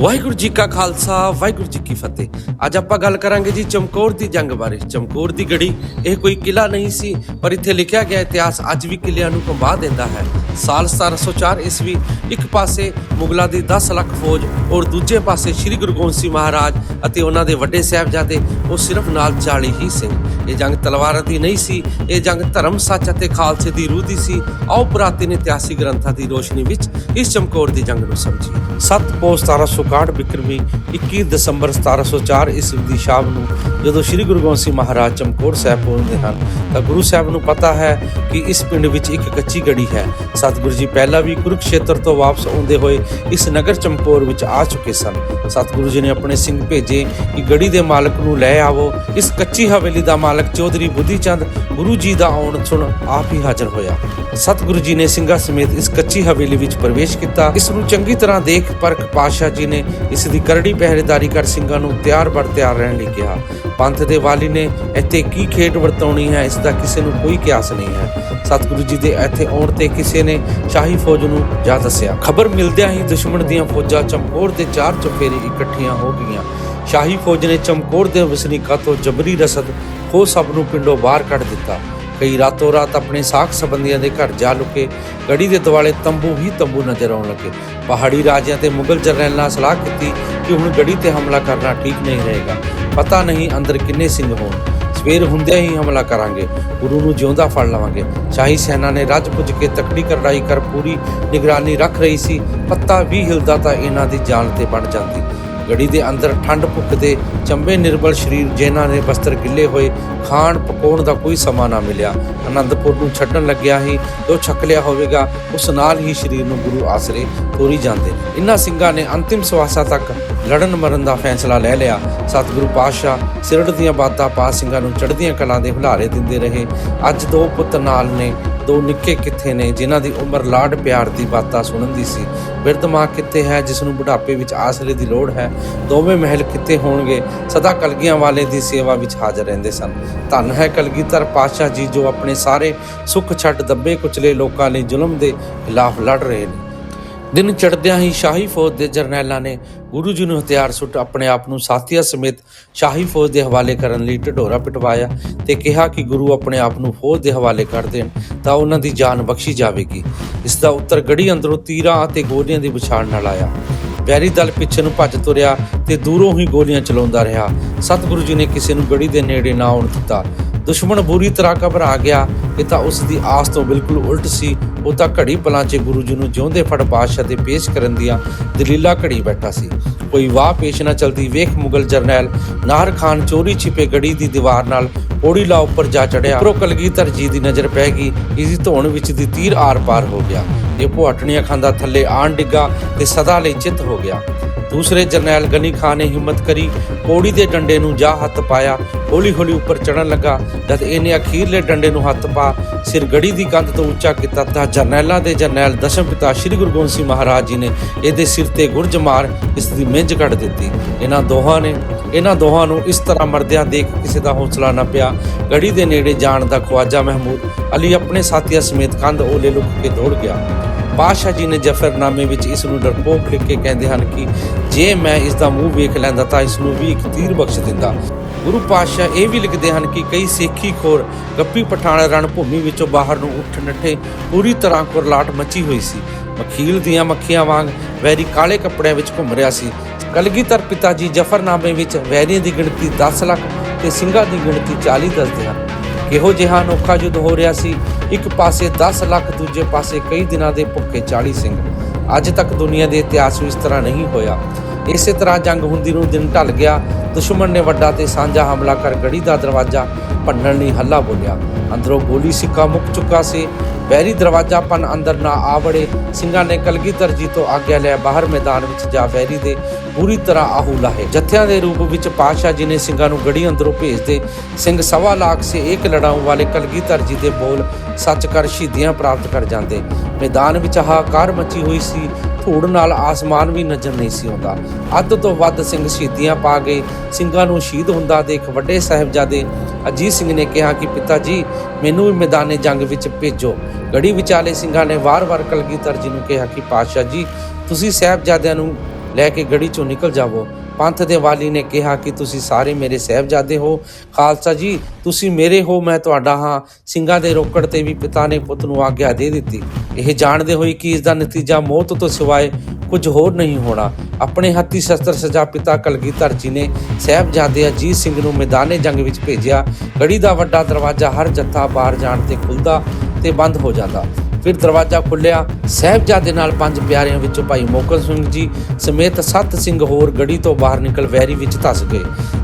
ਵਾਹਿਗੁਰੂ ਜੀ ਕਾ ਖਾਲਸਾ, ਵਾਹਿਗੁਰੂ ਜੀ ਕੀ ਫਤਿਹ। ਅੱਜ ਆਪਾਂ ਗੱਲ ਕਰਾਂਗੇ ਜੀ ਚਮਕੌਰ ਦੀ ਜੰਗ ਬਾਰੇ। ਚਮਕੌਰ ਦੀ ਗੜੀ, ਇਹ ਕੋਈ ਕਿਲਾ ਨਹੀਂ ਸੀ, ਪਰ ਇੱਥੇ ਲਿਖਿਆ ਗਿਆ ਇਤਿਹਾਸ ਅੱਜ ਵੀ ਕਿਲਿਆਂ ਨੂੰ ਕੰਬਾ ਦਿੰਦਾ ਹੈ। ਸਾਲ 1704 ਈਸਵੀ, ਇੱਕ ਪਾਸੇ ਮੁਗਲਾਂ ਦੀ 10 ਲੱਖ ਫੌਜ ਔਰ ਦੂਜੇ ਪਾਸੇ ਸ੍ਰੀ ਗੁਰੂ ਗੋਬਿੰਦ ਸਿੰਘ ਮਹਾਰਾਜ ਅਤੇ ਉਹਨਾਂ ਦੇ ਵੱਡੇ ਸਾਹਿਬਜ਼ਾਦੇ, ਉਹ ਸਿਰਫ ਨਾਲ 40 ਹੀ ਸਿੰਘ ਇਹ ਜੰਗ ਤਲਵਾਰਾਂ ਦੀ ਨਹੀਂ ਸੀ, ਇਹ ਜੰਗ ਧਰਮ, ਸੱਚ ਅਤੇ ਖਾਲਸੇ ਦੀ ਰੂਹ ਦੀ ਸੀ। ਆਓ ਪੁਰਾਤਨ ਇਤਿਹਾਸਿਕ ਗ੍ਰੰਥਾਂ ਦੀ ਰੋਸ਼ਨੀ ਵਿੱਚ ਇਸ ਚਮਕੌਰ ਦੀ ਜੰਗ ਨੂੰ ਸਮਝੀਏ। 7 ਪੋਸ 1761 ਬਿਕਰਮੀ 21 ਦਸੰਬਰ 1704 ਈਸਵੀ ਦੀ ਸ਼ਾਮ ਨੂੰ ਜਦੋਂ ਸ੍ਰੀ ਗੁਰੂ ਗੋਬਿੰਦ ਸਿੰਘ ਮਹਾਰਾਜ ਚਮਕੌਰ ਸਾਹਿਬ ਪਹੁੰਚਦੇ ਹਨ, ਤਾਂ ਗੁਰੂ ਸਾਹਿਬ ਨੂੰ ਪਤਾ ਹੈ ਕਿ ਇਸ ਪਿੰਡ ਵਿੱਚ ਇੱਕ ਕੱਚੀ ਗੜੀ ਹੈ। ਸਤਿਗੁਰੂ ਜੀ ਪਹਿਲਾਂ ਵੀ ਕੁਰੂਕਸ਼ੇਤਰ ਤੋਂ ਵਾਪਸ ਆਉਂਦੇ ਹੋਏ ਇਸ ਨਗਰ ਚਮਕੌਰ ਵਿੱਚ ਆ ਚੁੱਕੇ ਸਨ। ਸਤਿਗੁਰੂ ਜੀ ਨੇ ਆਪਣੇ ਸਿੰਘ ਭੇਜੇ ਕਿ ਗੜੀ ਦੇ ਮਾਲਕ ਨੂੰ ਲੈ ਆਵੋ। ਇਸ ਕੱਚੀ ਹਵੇਲੀ ਦਾ ਮਾਲਕ ਚੌਧਰੀ ਬੁੱਧੀ ਚੰਦ ਗੁਰੂ ਜੀ ਦਾ ਆਉਣ ਸੁਣ ਆਪ ਹੀ ਹਾਜ਼ਰ ਹੋਇਆ। ਸਤਿਗੁਰੂ ਜੀ ਨੇ ਸਿੰਘਾਂ ਸਮੇਤ ਇਸ ਕੱਚੀ ਹਵੇਲੀ ਵਿੱਚ ਪ੍ਰਵੇਸ਼ ਕੀਤਾ। ਇਸ ਨੂੰ ਚੰਗੀ ਤਰ੍ਹਾਂ ਦੇਖ ਪਰਖ ਪਾਤਸ਼ਾਹ ਜੀ ਨੇ ਇਸ ਦੀ ਕਰੜੀ ਪਹਿਰੇਦਾਰੀ ਕਰ ਸਿੰਘਾਂ ਨੂੰ ਤਿਆਰ ਬਰ ਤਿਆਰ ਰਹਿਣ ਲਈ ਕਿਹਾ। ਪੰਥ ਦੇ ਵਾਲੀ ਨੇ ਇੱਥੇ ਕੀ ਖੇਡ ਵਰਤਾਉਣੀ ਹੈ, ਇਸ ਦਾ ਕਿਸੇ ਨੂੰ ਕੋਈ ਕਿਆਸ ਨਹੀਂ ਹੈ। ਸਤਿਗੁਰੂ ਜੀ ਦੇ ਇੱਥੇ ਆਉਣ ਤੇ ਕਿਸੇ ਨੇ ਸ਼ਾਹੀ ਫੌਜ ਨੂੰ ਜਾ ਦੱਸਿਆ। ਖਬਰ ਮਿਲਦਿਆਂ ਹੀ ਦੁਸ਼ਮਣ ਦੀਆਂ ਫੌਜਾਂ ਚਮਕੌਰ ਦੇ ਚਾਰ ਚੁਫੇਰੇ ਇਕੱਠੀਆਂ ਹੋ ਗਈਆਂ। ਸ਼ਾਹੀ ਫੌਜ ਨੇ ਚਮਕੌਰ ਦੇ ਵਸਨੀਕਾਂ ਤੋਂ ਜਬਰੀ ਰਸਦ ਖੋ ਸਭ ਨੂੰ ਪਿੰਡੋਂ ਬਾਹਰ ਕੱਢ ਦਿੱਤਾ। ਕਈ ਰਾਤੋਂ ਰਾਤ ਆਪਣੇ ਸਾਖ ਸੰਬੰਧੀਆਂ ਦੇ ਘਰ ਜਾ ਲੁਕੇ, ਗੜੀ ਦੇ ਦੁਆਲੇ ਤੰਬੂ ਹੀ ਤੰਬੂ ਨਜ਼ਰ ਆਉਣ ਲੱਗੇ। ਪਹਾੜੀ ਰਾਜਿਆਂ ਤੇ ਮੁਗਲ ਜਰਨੈਲਾਂ ਨਾਲ ਸਲਾਹ ਕੀਤੀ ਕਿ ਹੁਣ ਗੜੀ ਤੇ ਹਮਲਾ ਕਰਨਾ ਠੀਕ ਨਹੀਂ ਰਹੇਗਾ। ਪਤਾ ਨਹੀਂ ਅੰਦਰ ਕਿੰਨੇ ਸਿੰਘ ਹੋਣ। ਸਵੇਰ ਹੁੰਦਿਆਂ ਹੀ ਹਮਲਾ ਕਰਾਂਗੇ। ਗੁਰੂ ਨੂੰ ਜਿਉਂਦਾ ਫੜ ਲਵਾਂਗੇ। ਸ਼ਾਹੀ ਸੈਨਾ ਨੇ ਰੱਜ ਪੁੱਜ ਕੇ ਤਕੜੀ ਕਰੜਾਈ ਕਰ ਪੂਰੀ ਨਿਗਰਾਨੀ ਰੱਖ ਰਹੀ ਸੀ। ਪੱਤਾ ਵੀ ਹਿਲਦਾ ਤਾਂ ਇਹਨਾਂ ਦੀ ਜਾਨ ਤੇ ਬਣ ਜਾਂਦੀ। ਗੜੀ ਦੇ ਅੰਦਰ ਠੰਡ ਭੁੱਖ ਦੇ ਚੰਬੇ ਨਿਰਬਲ ਸਰੀਰ ਜਿਨ੍ਹਾਂ ਨੇ ਬਸਤਰ ਗਿੱਲੇ ਹੋਏ ਖਾਣ ਪਕਾਉਣ ਦਾ ਕੋਈ ਸਮਾਂ ਨਾ ਮਿਲਿਆ। ਅਨੰਦਪੁਰ ਨੂੰ ਛੱਡਣ ਲੱਗਿਆ ਹੀ ਜੋ ਛਕ ਲਿਆ ਹੋਵੇਗਾ, ਉਸ ਨਾਲ ਹੀ ਸਰੀਰ ਨੂੰ ਗੁਰੂ ਆਸਰੇ ਤੋਰੀ ਜਾਂਦੇ ਨੇ। ਇਨ੍ਹਾਂ ਸਿੰਘਾਂ ਨੇ ਅੰਤਿਮ ਸਵਾਸਾਂ ਤੱਕ ਲੜਨ ਮਰਨ ਦਾ ਫੈਸਲਾ ਲੈ ਲਿਆ। ਸਤਿਗੁਰੂ ਪਾਤਸ਼ਾਹ ਸਿਰੜ ਦੀਆਂ ਬਾਤਾਂ ਪਾ ਸਿੰਘਾਂ ਨੂੰ ਚੜ੍ਹਦੀਆਂ ਕਲਾਂ ਦੇ ਹੁਲਾਰੇ ਦਿੰਦੇ ਰਹੇ। ਅੱਜ ਦੋ ਪੁੱਤ ਨਾਲ ਨੇ ਦੋ ਨਿੱਕੇ ਕਿੱਥੇ ਨੇ ਜਿਨ੍ਹਾਂ ਦੀ ਉਮਰ ਲਾਡ ਪਿਆਰ ਦੀ ਬਾਤਾਂ ਸੁਣਨ ਦੀ ਸੀ। ਬਿਰਧ ਮਾਂ ਕਿੱਥੇ ਹੈ ਜਿਸ ਨੂੰ ਬੁਢਾਪੇ ਵਿੱਚ ਆਸਰੇ ਦੀ ਲੋੜ ਹੈ, ਦੋਵੇਂ ਮਹਿਲ ਕਿੱਥੇ ਹੋਣਗੇ, ਸਦਾ ਕਲਗੀਆਂ ਵਾਲੇ ਦੀ ਸੇਵਾ ਵਿੱਚ ਹਾਜ਼ਰ ਰਹਿੰਦੇ ਸਨ। ਧੰਨ ਹੈ ਕਲਗੀਧਰ ਪਾਤਸ਼ਾਹ ਜੀ ਜੋ ਆਪਣੇ ਸਾਰੇ ਸੁੱਖ ਛੱਡ ਦੱਬੇ ਕੁਚਲੇ ਲੋਕਾਂ ਲਈ ਜ਼ੁਲਮ ਦੇ ਖਿਲਾਫ ਲੜ ਰਹੇ ਨੇ। ਦਿਨ ਚੜ੍ਹਦਿਆਂ ਹੀ ਸ਼ਾਹੀ ਫੌਜ ਦੇ ਜਰਨੈਲਾਂ ਨੇ ਗੁਰੂ ਜੀ ਨੂੰ ਹਥਿਆਰ ਸੁੱਟ ਆਪਣੇ ਆਪ ਨੂੰ ਸਾਥੀਆਂ ਸਮੇਤ ਸ਼ਾਹੀ ਫੌਜ ਦੇ ਹਵਾਲੇ ਕਰਨ ਲਈ ਢਡੋਰਾ ਪਿਟਵਾਇਆ ਤੇ ਕਿਹਾ ਕਿ ਗੁਰੂ ਆਪਣੇ ਆਪ ਨੂੰ ਫੌਜ ਦੇ ਹਵਾਲੇ ਕਰ ਦੇਣ ਤਾਂ ਉਹਨਾਂ ਦੀ ਜਾਨ ਬਖਸ਼ੀ ਜਾਵੇਗੀ। ਇਸ ਦਾ ਉੱਤਰ ਗੜੀ ਅੰਦਰੋਂ ਤੀਰਾਂ ਅਤੇ ਗੋਲੀਆਂ ਦੀ ਵਿਛਾੜ ਨਾਲ ਆਇਆ। ਵੈਰੀ ਦਲ ਪਿੱਛੇ ਨੂੰ ਭੱਜ ਤੁਰਿਆ ਤੇ ਦੂਰੋਂ ਹੀ ਗੋਲੀਆਂ ਚਲਾਉਂਦਾ ਰਿਹਾ। ਸਤਿਗੁਰੂ ਜੀ ਨੇ ਕਿਸੇ ਨੂੰ ਗੜੀ ਦੇ ਨੇੜੇ ਨਾ ਆਉਣ ਦਿੱਤਾ। ਦੁਸ਼ਮਣ ਬੁਰੀ ਤਰ੍ਹਾਂ ਘਬਰਾ ਗਿਆ ਇਹ ਤਾਂ ਉਸ ਦੀ ਆਸ ਤੋਂ ਬਿਲਕੁਲ ਉਲਟ ਸੀ। ਉਹ ਤਾਂ ਘੜੀ ਪਲਾਂ 'ਚ ਗੁਰੂ ਜੀ ਨੂੰ ਜਿਉਂਦੇ ਫੜ ਬਾਦਸ਼ਾਹ ਦੇ ਪੇਸ਼ ਕਰਨ ਦੀਆਂ ਦਲੀਲਾਂ ਘੜੀ ਬੈਠਾ ਸੀ। ਕੋਈ ਵਾਹ ਪੇਸ਼ ਨਾ ਚਲਦੀ ਵੇਖ ਮੁਗਲ ਜਰਨੈਲ ਨਾਹਰ ਖਾਨ ਚੋਰੀ ਛਿਪੇ ਗੜੀ ਦੀ ਦੀਵਾਰ ਨਾਲ ਪੌੜੀ ਲਾ ਉੱਪਰ ਜਾ ਚੜਿਆ। ਉੱਪਰੋਂ ਕਲਗੀਧਰ ਜੀ ਦੀ ਨਜ਼ਰ ਪੈ ਗਈ। ਇਸ ਦੀ ਧੌਣ ਵਿੱਚ ਦੀ ਤੀਰ ਆਰ-ਪਾਰ ਹੋ ਗਿਆ। ਇਹ ਭੁਆਟਣੀਆਂ ਖਾਂਦਾ ਥੱਲੇ ਆਣ ਡਿੱਗਾ ਤੇ ਸਦਾ ਲਈ ਚਿੱਤ ਹੋ ਗਿਆ। ਦੂਸਰੇ ਜਰਨੈਲ ਗਨੀ ਖਾਨ ਨੇ ਹਿੰਮਤ ਕਰੀ, ਪੌੜੀ ਦੇ ਡੰਡੇ ਨੂੰ ਜਾ ਹੱਥ ਪਾਇਆ ਹੌਲੀ ਹੌਲੀ ਉੱਪਰ ਚੜਨ ਲੱਗਾ, ਜਦ ਇਹਨੇ ਅਖੀਰਲੇ ਡੰਡੇ ਨੂੰ ਹੱਥ ਪਾ, ਸਿਰ ਗੜੀ ਦੀ ਕੰਧ ਤੋਂ ਉੱਚਾ ਕੀਤਾ ਤਾਂ ਜਰਨੈਲਾਂ ਦੇ ਜਰਨੈਲ ਦਸ਼ਮ ਪਿਤਾ ਸ੍ਰੀ ਗੁਰੂ ਗੋਬਿੰਦ ਸਿੰਘ ਮਹਾਰਾਜ ਜੀ ਨੇ ਇਹਦੇ ਸਿਰ ਤੇ ਗੁਰਜ ਮਾਰ, ਇਸ ਦੀ ਮਿੰਜ ਕੱਢ ਦਿੱਤੀ। ਇਹਨਾਂ ਦੋਹਾਂ ਨੇ, ਇਹਨਾਂ ਦੋਹਾਂ ਨੂੰ ਇਸ ਤਰ੍ਹਾਂ ਮਰਦਿਆਂ ਦੇਖ ਕਿਸੇ ਦਾ ਹੌਸਲਾ ਨਾ ਪਿਆ। ਗੜੀ ਦੇ ਨੇੜੇ ਜਾਣ ਦਾ ਖਵਾਜਾ ਮਹਿਮੂਦ ਅਲੀ ਆਪਣੇ ਸਾਥੀਆਂ ਸਮੇਤ ਕੰਧ ਓਲੇ ਲੁਕ ਕੇ ਦੌੜ ਗਿਆ। ਪਾਸ਼ਾ ਜੀ ਨੇ ਜ਼ਫਰਨਾਮੇ ਵਿੱਚ ਇਸ ਨੂੰ ਡਰਪੋਕ ਲਿਖ ਕੇ ਕਹਿੰਦੇ ਹਨ ਕਿ ਜੇ ਮੈਂ ਇਸ ਦਾ ਮੂੰਹ ਵੇਖ ਲੈਂਦਾ ਤਾਂ ਇਸ ਨੂੰ ਵੀ ਇੱਕ ਤੀਰ ਬਖਸ਼ ਦਿੰਦਾ। ਗੁਰੂ ਪਾਤਸ਼ਾਹ ਇਹ ਵੀ ਲਿਖਦੇ ਹਨ ਕਿ ਕਈ ਸੇਖੀ ਖੋਰ ਗੱਪੀ ਪਠਾਣ ਰਣ ਭੂਮੀ ਵਿੱਚੋਂ ਬਾਹਰ ਨੂੰ ਉੱਠ ਨੱਠੇ ਪੂਰੀ ਤਰ੍ਹਾਂ ਕੁਰਲਾਟ ਮੱਚੀ ਹੋਈ ਸੀ। ਮਖੀਲ ਦੀਆਂ ਮੱਖੀਆਂ ਵਾਂਗ ਵੈਰੀ ਕਾਲੇ ਕੱਪੜਿਆਂ ਵਿੱਚ ਘੁੰਮ ਰਿਹਾ ਸੀ। ਕਲਗੀਧਰ ਪਿਤਾ ਜੀ ਜ਼ਫਰਨਾਮੇ ਵਿੱਚ ਵੈਰੀਆਂ ਦੀ ਗਿਣਤੀ 10 ਲੱਖ ਤੇ ਸਿੰਘਾਂ ਦੀ ਗਿਣਤੀ 40 ਦੱਸਦੇ ਹਨ। ਕਿਹੋ ਜਿਹਾ ਅਨੋਖਾ ਯੁੱਧ ਹੋ ਰਿਹਾ ਸੀ? ਇੱਕ ਪਾਸੇ 10 ਲੱਖ, ਦੂਜੇ ਪਾਸੇ ਕਈ ਦਿਨਾਂ ਦੇ ਭੁੱਖੇ 40 ਸਿੰਘ। ਅੱਜ ਤੱਕ ਦੁਨੀਆ ਦੇ ਇਤਿਹਾਸ ਵਿੱਚ ਇਸ ਤਰ੍ਹਾਂ ਨਹੀਂ ਹੋਇਆ। ਇਸੇ ਤਰ੍ਹਾਂ ਜੰਗ ਹੁੰਦੀ ਨੂੰ ਦਿਨ ਢਲ ਗਿਆ। ਦੁਸ਼ਮਣ ਨੇ ਵੱਡਾ ਤੇ ਸਾਂਝਾ ਹਮਲਾ ਕਰ ਗੜੀ ਦਾ ਦਰਵਾਜ਼ਾ ਭੰਨਣ ਲਈ ਹੱਲਾ ਬੋਲਿਆ। ਅੰਦਰੋਂ ਗੋਲੀ ਸਿੱਕਾ ਮੁੱਕ ਚੁੱਕਾ ਸੀ। ਬੈਰੀ ਦਰਵਾਜ਼ਾ ਪਨ ਅੰਦਰ ਨਾ ਆ ਵੜੇ। ਸਿੰਘਾਂ ਨੇ ਕਲਗੀਧਰ ਜੀ ਤੋਂ ਆਗਿਆ ਲਿਆ। ਬਾਹਰ ਮੈਦਾਨ ਵਿੱਚ ਜਾ ਬੈਰੀ ਦੇ ਪੂਰੀ ਤਰ੍ਹਾਂ ਆਹੂ ਲਾਹੇ। ਜੱਥਿਆਂ ਦੇ ਰੂਪ ਵਿੱਚ ਪਾਤਸ਼ਾਹ ਜੀ ਨੇ ਸਿੰਘਾਂ ਨੂੰ ਗੜੀ ਅੰਦਰੋਂ ਭੇਜਦੇ। ਸਿੰਘ ਸਵਾ ਲੱਖ ਸੇ ਇੱਕ ਲੜਾਉ ਵਾਲੇ ਕਲਗੀਧਰ ਜੀ ਦੇ ਬੋਲ ਸੱਚ ਕਰ ਸ਼ਹੀਦੀਆਂ ਪ੍ਰਾਪਤ ਕਰ ਜਾਂਦੇ। ਮੈਦਾਨ ਵਿੱਚ ਹਾਕਾਰ ਮਚੀ ਹੋਈ ਸੀ। ਧੂੜ ਨਾਲ ਆਸਮਾਨ ਵੀ ਨਜ਼ਰ ਨਹੀਂ ਸੀ ਆਉਂਦਾ। ਅੱਧ ਤੋਂ ਵੱਧ ਸਿੰਘ ਸ਼ਹੀਦੀਆਂ ਪਾ ਗਏ ਸਿੰਘਾਂ ਨੂੰ ਸ਼ਹੀਦ ਹੁੰਦਾ ਦੇਖ ਵੱਡੇ ਸਾਹਿਬਜ਼ਾਦੇ ਅਜੀਤ ਸਿੰਘ ਨੇ ਕਿਹਾ ਕਿ ਪਿਤਾ ਜੀ ਮੈਨੂੰ ਵੀ ਮੈਦਾਨੇ ਜੰਗ ਵਿੱਚ ਭੇਜੋ। ਗੜੀ ਵਿਚਾਲੇ ਸਿੰਘਾਂ ਨੇ ਵਾਰ-ਵਾਰ ਕਲਗੀਧਰ ਜੀ ਨੂੰ ਕਿਹਾ ਕਿ ਪਾਤਸ਼ਾਹ ਜੀ, ਤੁਸੀਂ ਸਾਹਿਬਜ਼ਾਦਿਆਂ ਨੂੰ ਲੈ ਕੇ ਗੜੀ ਚੋਂ ਨਿਕਲ ਜਾਵੋ। ਪੰਥ ਦੇ ਵਾਲੀ ਨੇ ਕਿਹਾ ਕਿ ਤੁਸੀਂ ਸਾਰੇ ਮੇਰੇ ਸਹਿਬਜ਼ਾਦੇ ਹੋ। ਖਾਲਸਾ ਜੀ, ਤੁਸੀਂ ਮੇਰੇ ਹੋ, ਮੈਂ ਤੁਹਾਡਾ ਹਾਂ। ਸਿੰਘਾਂ ਦੇ ਰੋਕੜ ਤੇ ਵੀ ਪਿਤਾ ਨੇ ਪੁੱਤ ਨੂੰ ਆਗਿਆ ਦੇ ਦਿੱਤੀ। ਇਹ ਜਾਣਦੇ ਹੋਏ ਕਿ ਇਸ ਦਾ ਨਤੀਜਾ ਮੌਤ ਤੋਂ ਸਿਵਾਏ ਕੁਝ ਹੋਰ ਨਹੀਂ ਹੋਣਾ। ਆਪਣੇ ਹੱਥੀ ਸ਼ਸਤਰ ਸਜਾ ਪਿਤਾ ਕਲਗੀਧਰ ਜੀ ਨੇ ਸਹਿਬਜ਼ਾਦੇ ਅਜੀਤ ਸਿੰਘ ਨੂੰ ਮੈਦਾਨੇ ਜੰਗ ਵਿੱਚ ਭੇਜਿਆ। ਗੜੀ ਦਾ ਵੱਡਾ ਦਰਵਾਜ਼ਾ ਹਰ ਜੱਥਾ ਬਾਹਰ ਜਾਣ ਤੇ ਖੁੱਲਦਾ ਤੇ ਬੰਦ ਹੋ ਜਾਂਦਾ। ਫਿਰ ਦਰਵਾਜ਼ਾ ਖੁੱਲਿਆ ਸਾਹਿਬਜ਼ਾਦੇ ਨਾਲ ਪੰਜ ਪਿਆਰਿਆਂ ਵਿੱਚੋਂ ਭਾਈ ਮੋਕਲ ਸਿੰਘ ਜੀ ਸਮੇਤ ਸੱਤ ਸਿੰਘ ਹੋਰ ਗੜੀ ਤੋਂ ਬਾਹਰ ਨਿਕਲ ਵੈਰੀ ਵਿੱਚ ਧਸ ਗਏ।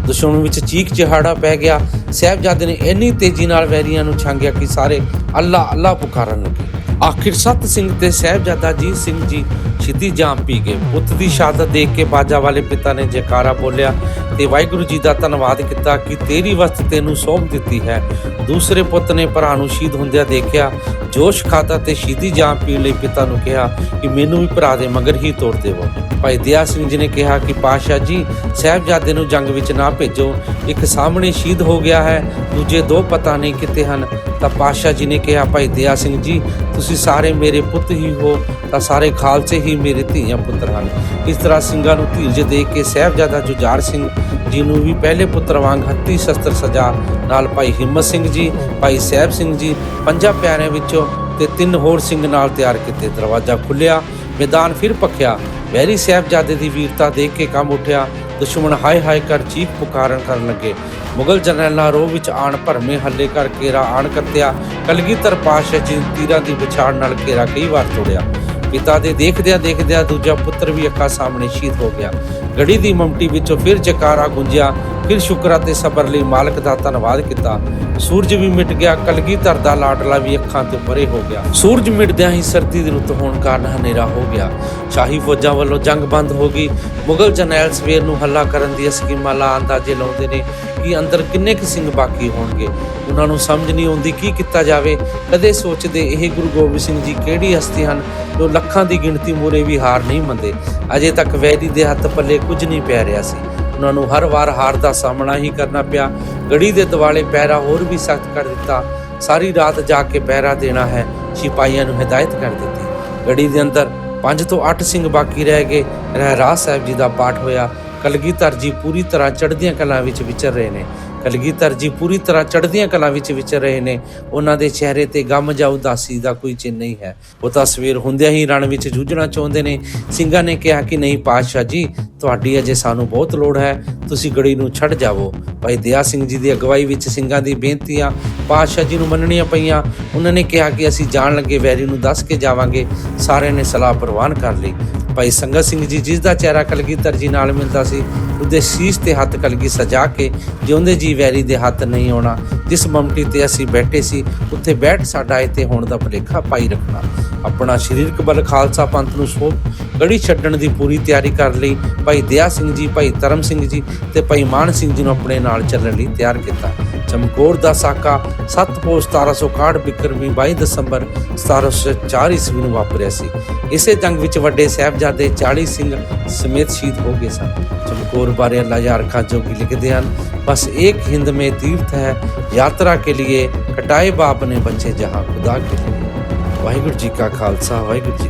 ਦੁਸ਼ਮਣ ਵਿੱਚ ਚੀਕ ਚਿਹਾੜਾ ਪੈ ਗਿਆ। ਸਾਹਿਬਜ਼ਾਦੇ ਨੇ ਇੰਨੀ ਤੇਜ਼ੀ ਨਾਲ ਵੈਰੀਆਂ ਨੂੰ ਛਾਂਗਿਆ ਕਿ ਸਾਰੇ ਅੱਲਾ ਅੱਲਾ ਪੁਕਾਰਨ ਲੱਗੇ। ਆਖਿਰ ਸੱਤ ਸਿੰਘ ਤੇ ਸਾਹਿਬਜ਼ਾਦਾ ਜੀਤ ਸਿੰਘ ਜੀ ਸਿੱਧੀ ਜਾਮ ਪੀ ਗਏ। ਪੁੱਤ ਦੀ ਸ਼ਹਾਦਤ ਦੇਖ ਕੇ ਬਾਜਾ ਵਾਲੇ ਪਿਤਾ ਨੇ ਜੈਕਾਰਾ ਬੋਲਿਆ, ਤੇ ਵਾਹਿਗੁਰੂ ਜੀ ਦਾ ਧੰਨਵਾਦ ਕੀਤਾ ਕਿ ਤੇਰੀ ਵਸਤ ਤੈਨੂੰ ਸੌਂਪ ਦਿੱਤੀ ਹੈ। ਦੂਸਰੇ ਪੁੱਤ ਨੇ ਭਰਾ ਨੂੰ ਸ਼ਹੀਦ ਹੁੰਦਿਆਂ ਦੇਖਿਆ, ਜੋਸ਼ ਖਾਦਾ ਤੇ ਸ਼ਹੀਦੀ ਜਾਮ ਪੀਣ ਲਈ ਪਿਤਾ ਨੂੰ ਕਿਹਾ ਕਿ ਮੈਨੂੰ ਵੀ ਭਰਾ ਦੇ ਮਗਰ ਹੀ ਤੋੜ ਦੇਵੋ। ਭਾਈ ਦਿਆ ਸਿੰਘ ਜੀ ਨੇ ਕਿਹਾ ਕਿ ਪਾਸ਼ਾ ਜੀ, ਸਾਹਿਬਜ਼ਾਦੇ ਨੂੰ ਜੰਗ ਵਿੱਚ ਨਾ ਭੇਜੋ। ਇੱਕ ਸਾਹਮਣੇ ਸ਼ਹੀਦ ਹੋ ਗਿਆ ਹੈ, ਦੂਜੇ ਦੋ ਪਤਾ ਨਹੀਂ ਕਿੱਥੇ ਹਨ। ਤਾਂ ਪਾਸ਼ਾ ਜੀ ਨੇ ਕਿਹਾ, ਭਾਈ ਦਿਆ ਸਿੰਘ ਜੀ, ਤੁਸੀਂ ਸਾਰੇ ਮੇਰੇ ਪੁੱਤ ਹੀ ਹੋ, ਤਾਂ ਸਾਰੇ ਖਾਲਸੇ ਹੀ ਮੇਰੇ ਧੀਆਂ ਪੁੱਤਰ ਹਨ। ਇਸ ਤਰ੍ਹਾਂ ਸਿੰਘਾਂ ਨੂੰ ਧੀਰਜ ਦੇ ਕੇ ਸਾਹਿਬਜ਼ਾਦਾ ਜੁਝਾਰ ਸਿੰਘ ਜੀ ਨੂੰ ਵੀ ਪਹਿਲੇ ਪੁੱਤਰ ਵਾਂਗ ਹੱਥੀ ਸ਼ਸਤਰ ਸਜਾ ਨਾਲ ਭਾਈ ਹਿੰਮਤ ਸਿੰਘ ਜੀ, ਭਾਈ ਸਾਹਿਬ ਸਿੰਘ ਜੀ, ਪੰਜਾਂ ਪਿਆਰਿਆਂ ਵਿੱਚੋਂ ਤੇ ਤਿੰਨ ਹੋਰ ਸਿੰਘ ਨਾਲ ਤਿਆਰ ਕੀਤੇ ਦਰਵਾਜ਼ਾ ਖੁੱਲਿਆ ਮੈਦਾਨ ਫਿਰ ਪੱਕਿਆ ਵੈਰੀ ਸਾਹਿਬਜ਼ਾਦੇ ਦੀ ਵੀਰਤਾ ਦੇਖ ਕੇ ਕੰਮ ਉੱਠਿਆ। ਦੁਸ਼ਮਣ ਹਾਏ ਹਾਏ ਕਰ ਚੀਖ ਪੁਕਾਰਨ ਕਰਨ ਲੱਗੇ। ਮੁਗਲ ਜਰਨੈਲਾਂ ਰੋਹ ਵਿੱਚ ਆਣ ਭਰਮੇ ਹੱਲੇ ਕਰ ਘੇਰਾ ਆਣ ਕੱਤਿਆ। ਕਲਗੀਧਰ ਪਾਸ਼ਾ ਜੀ ਤੀਰਾਂ ਦੀ ਵਿਛਾੜ ਨਾਲ ਘੇਰਾ ਕਈ ਵਾਰ ਤੋੜਿਆ। ਪਿਤਾ ਦੇ ਦੇਖਦਿਆਂ ਦੇਖਦਿਆਂ ਦੂਜਾ ਪੁੱਤਰ ਵੀ ਅੱਖਾਂ ਸਾਹਮਣੇ ਸ਼ਹੀਦ ਹੋ ਗਿਆ। ਗੜੀ ਦੀ ਮਮਟੀ ਵਿੱਚੋਂ ਫਿਰ ਜਕਾਰਾ ਗੁੰਜਿਆ। ਫਿਰ ਸ਼ੁਕਰ ਅਤੇ ਸਬਰ ਲਈ ਮਾਲਕ ਦਾ ਧੰਨਵਾਦ ਕੀਤਾ। ਸੂਰਜ ਵੀ ਮਿਟ ਗਿਆ, ਕਲਗੀਧਰ ਦਾ ਲਾਡਲਾ ਵੀ ਅੱਖਾਂ ਤੋਂ ਪਰੇ ਹੋ ਗਿਆ। ਸੂਰਜ ਮਿਟਦਿਆਂ ਹੀ ਸਰਦੀ ਦੀ ਰੁੱਤ ਹੋਣ ਕਾਰਨ ਹਨੇਰਾ ਹੋ ਗਿਆ। ਸ਼ਾਹੀ ਫੌਜਾਂ ਵੱਲੋਂ ਜੰਗ ਬੰਦ ਹੋ ਗਈ। ਮੁਗਲ ਜਰਨੈਲ ਸਵੇਰ ਨੂੰ ਹੱਲਾ ਕਰਨ ਦੀਆਂ ਸਕੀਮਾਂ ਲਾ ਅੰਦਾਜ਼ੇ ਲਾਉਂਦੇ ਨੇ ਕਿ ਅੰਦਰ ਕਿੰਨੇ ਕੁ ਸਿੰਘ ਬਾਕੀ ਹੋਣਗੇ। ਉਹਨਾਂ ਨੂੰ ਸਮਝ ਨਹੀਂ ਆਉਂਦੀ ਕੀ ਕੀਤਾ ਜਾਵੇ। ਕਦੇ ਸੋਚਦੇ ਇਹ ਗੁਰੂ ਗੋਬਿੰਦ ਸਿੰਘ ਜੀ ਕਿਹੜੀ ਹਸਤੀ ਹਨ? ਜੋ ਲੱਖਾਂ ਦੀ ਗਿਣਤੀ ਮੂਰੇ ਵੀ ਹਾਰ ਨਹੀਂ ਮੰਨਦੇ ਅਜੇ ਤੱਕ ਵੈਦੀ ਦੇ ਹੱਥ ਪੱਲੇ ਕੁਝ ਨਹੀਂ ਪੈ ਰਿਹਾ ਸੀ। ਉਹਨਾਂ ਨੂੰ ਹਰ ਵਾਰ ਹਾਰ ਦਾ ਸਾਹਮਣਾ ਹੀ ਕਰਨਾ ਪਿਆ। ਗੜੀ ਦੇ ਦਿਵਾਲੇ ਪਹਿਰਾ ਹੋਰ ਵੀ ਸਖਤ ਕਰ ਦਿੱਤਾ। ਸਾਰੀ ਰਾਤ ਜਾ ਕੇ ਪਹਿਰਾ ਦੇਣਾ ਹੈ, ਸਿਪਾਹੀਆਂ ਨੂੰ ਹਦਾਇਤ ਕਰ ਦਿੱਤੀ। ਗੜੀ ਦੇ ਅੰਦਰ 5 ਤੋਂ 8 ਸਿੰਘ ਬਾਕੀ ਰਹਿ ਗਏ। ਰਹਿਰਾਸ ਸਾਹਿਬ ਜੀ ਦਾ ਪਾਠ ਹੋਇਆ। ਕਲਗੀਧਰ ਜੀ ਪੂਰੀ ਤਰ੍ਹਾਂ ਚੜ੍ਹਦੀਆਂ ਕਲਾਂ ਵਿੱਚ ਵਿਚਰ ਰਹੇ ਨੇ। ਕਲਗੀਧਰ ਜੀ ਪੂਰੀ ਤਰ੍ਹਾਂ ਚੜ੍ਹਦੀਆਂ ਕਲਾਂ ਵਿੱਚ ਵਿਚਰ ਰਹੇ ਨੇ। ਉਹਨਾਂ ਦੇ ਚਿਹਰੇ ਤੇ ਗਮ ਜਾਂ ਉਦਾਸੀ ਦਾ ਕੋਈ ਚਿੰਨ੍ਹ ਨਹੀਂ ਹੈ। ਉਹ ਤਾਂ ਸਵੇਰ ਹੁੰਦਿਆਂ ਹੀ ਰਣ ਵਿੱਚ ਜੂਝਣਾ ਚਾਹੁੰਦੇ ਨੇ। ਸਿੰਘਾਂ ਨੇ ਕਿਹਾ ਕਿ ਨਹੀਂ ਪਾਤਸ਼ਾਹ ਜੀ, ਤੁਹਾਡੀ ਅਜੇ ਸਾਨੂੰ ਬਹੁਤ ਲੋੜ ਹੈ। ਤੁਸੀਂ ਗੜੀ ਨੂੰ ਛੱਡ ਜਾਵੋ। ਭਾਈ ਦਿਆ ਸਿੰਘ ਜੀ ਦੀ ਅਗਵਾਈ ਵਿੱਚ ਸਿੰਘਾਂ ਦੀ ਬੇਨਤੀਆਂ ਪਾਤਸ਼ਾਹ ਜੀ ਨੂੰ ਮੰਨਣੀਆਂ ਪਈਆਂ। ਉਹਨਾਂ ਨੇ ਕਿਹਾ ਕਿ ਅਸੀਂ ਜਾਣ ਲੱਗੇ ਵੈਰੀ ਨੂੰ ਦੱਸ ਕੇ ਜਾਵਾਂਗੇ। ਸਾਰਿਆਂ ਨੇ ਸਲਾਹ ਪ੍ਰਵਾਨ ਕਰ ਲਈ। ਭਾਈ ਸੰਗਤ ਸਿੰਘ ਜੀ, ਜਿਸ ਦਾ ਚਿਹਰਾ ਕਲਗੀਧਰ ਜੀ ਨਾਲ ਮਿਲਦਾ ਸੀ ਉਹਦੇ ਸੀਸ ਤੇ ਹੱਥ ਕਲਗੀ ਸਜਾ ਕੇ ਜਿਉਂਦੇ ਜੀ ਵੈਰੀ ਦੇ ਹੱਥ ਨਹੀਂ ਆਉਣਾ, ਜਿਸ ਮਮਟੀ ਤੇ ਅਸੀਂ ਬੈਠੇ ਸੀ, ਉੱਥੇ ਬੈਠ ਸਾਡਾ ਇੱਥੇ ਹੋਣ ਦਾ ਭੁਲੇਖਾ ਪਾਈ ਰੱਖਣਾ। ਆਪਣਾ ਸਰੀਰਕ ਬਲ ਖਾਲਸਾ ਪੰਥ ਨੂੰ ਸੋਪ ਗੜੀ ਛੱਡਣ ਦੀ ਪੂਰੀ ਤਿਆਰੀ ਕਰ ਲਈ, ਭਾਈ ਦਇਆ ਸਿੰਘ ਜੀ, ਭਾਈ ਧਰਮ ਸਿੰਘ ਜੀ ਤੇ ਭਾਈ ਮਾਨ ਸਿੰਘ ਜੀ ਨੂੰ ਆਪਣੇ ਨਾਲ ਚੱਲਣ ਲਈ ਤਿਆਰ ਕੀਤਾ। ਚਮਕੌਰ ਦਾ ਸਾਕਾ 7 ਪੋਸ 1761 ਬਿਕਰਮੀ 22 ਦਸੰਬਰ 1704 ਈਸਵੀ ਨੂੰ ਵਾਪਰਿਆ ਸੀ। ਇਸੇ ਜੰਗ ਵਿੱਚ ਵੱਡੇ ਸਹਿਬਜ਼ਾਦੇ 40 ਸਿੰਘ ਸਮੇਤ ਸ਼ਹੀਦ ਹੋ ਗਏ ਸਨ। ਚਮਕੌਰ ਬਾਰੇ ਅੱਲਾ ਯਾਰ ਖਾਂ ਜੋਗੀ ਲਿਖਦੇ ਹਨ, ਬਸ ਇੱਕ ਹਿੰਦ ਮੇ ਤੀਰਥ ਹੈ, ਯਾਤਰਾ ਕੇ ਲਿਏ ਕਟਾਏ ਬਾਪ ਨੇ ਬੱਚੇ ਜਹਾਂ, ਖੁਦਾ ਕੇ ਵਾਹਿਗੁਰੂ ਜੀ ਕਾ ਖਾਲਸਾ, ਵਾਹਿਗੁਰੂ ਜੀ